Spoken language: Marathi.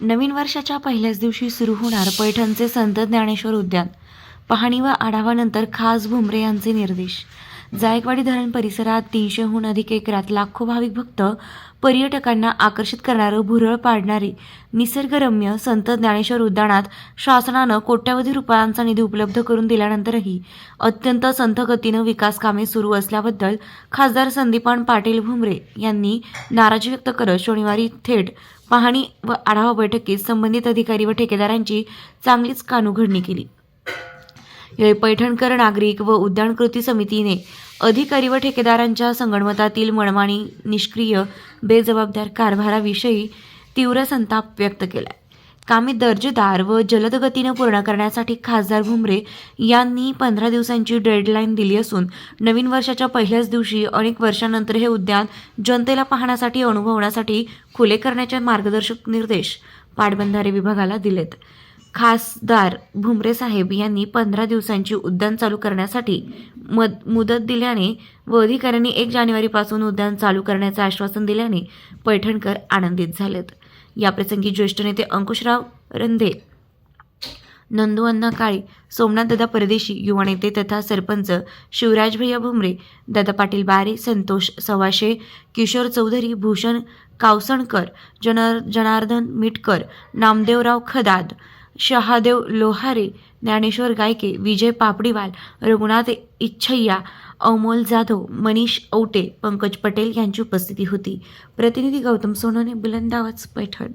नवीन वर्षाच्या पहिल्याच दिवशी सुरू होणार पैठणचे संत ज्ञानेश्वर उद्यान. पाहणी व आढावानंतर खास भुमरे यांचे निर्देश. जायकवाडी धरण परिसरात तीनशेहून अधिक एकरात लाखो भाविक भक्त पर्यटकांना आकर्षित करणारं भुरळ पाडणारे निसर्गरम्य संत ज्ञानेश्वर उद्यानात शासनानं कोट्यवधी रुपयांचा निधी उपलब्ध करून दिल्यानंतरही अत्यंत संथ गतीनं विकास कामे सुरू असल्याबद्दल खासदार संदीपान पाटील भुमरे यांनी नाराजी व्यक्त करत शनिवारी थेट पाहणी व आढावा बैठकीत संबंधित अधिकारी व ठेकेदारांची चांगलीच कानुघडणी केली. पैठणकर नागरिक व उद्यान कृती समितीने अधिकारी व ठेकेदारांच्या संगणमतातील मनमानी निष्क्रिय बेजबाबदार कारभाराविषयी तीव्र संताप व्यक्त केलाय. कामे दर्जेदार व जलद गतीनं पूर्ण करण्यासाठी खासदार भुमरे यांनी पंधरा दिवसांची डेडलाईन दिली असून नवीन वर्षाच्या पहिल्याच दिवशी अनेक वर्षांनंतर हे उद्यान जनतेला पाहण्यासाठी अनुभवण्यासाठी खुले करण्याचे मार्गदर्शक निर्देश पाटबंधारे विभागाला दिलेत. खासदार भुमरे साहेब यांनी पंधरा दिवसांची उद्यान चालू करण्यासाठी मद मुदत दिल्याने व अधिकाऱ्यांनी एक जानेवारीपासून उद्यान चालू करण्याचं आश्वासन दिल्याने पैठणकर आनंदित झालेत. याप्रसंगी ज्येष्ठ नेते अंकुशराव रंधे नंदू अण्णा काळे सोमनाथदादा परदेशी युवा नेते तथा सरपंच शिवराज भैया भुमरे दादा पाटील बारे संतोष सवाशे किशोर चौधरी भूषण कावसणकर जनर जनार्दन मिटकर नामदेवराव खदाद शहादेव लोहारे ज्ञानेश्वर गायके विजय पापडीवाल रघुनाथ इच्छय्या अमोल जाधव मनीष औटे पंकज पटेल यांची उपस्थिती होती. प्रतिनिधी गौतम सोनोने बुलंदावच पैठण.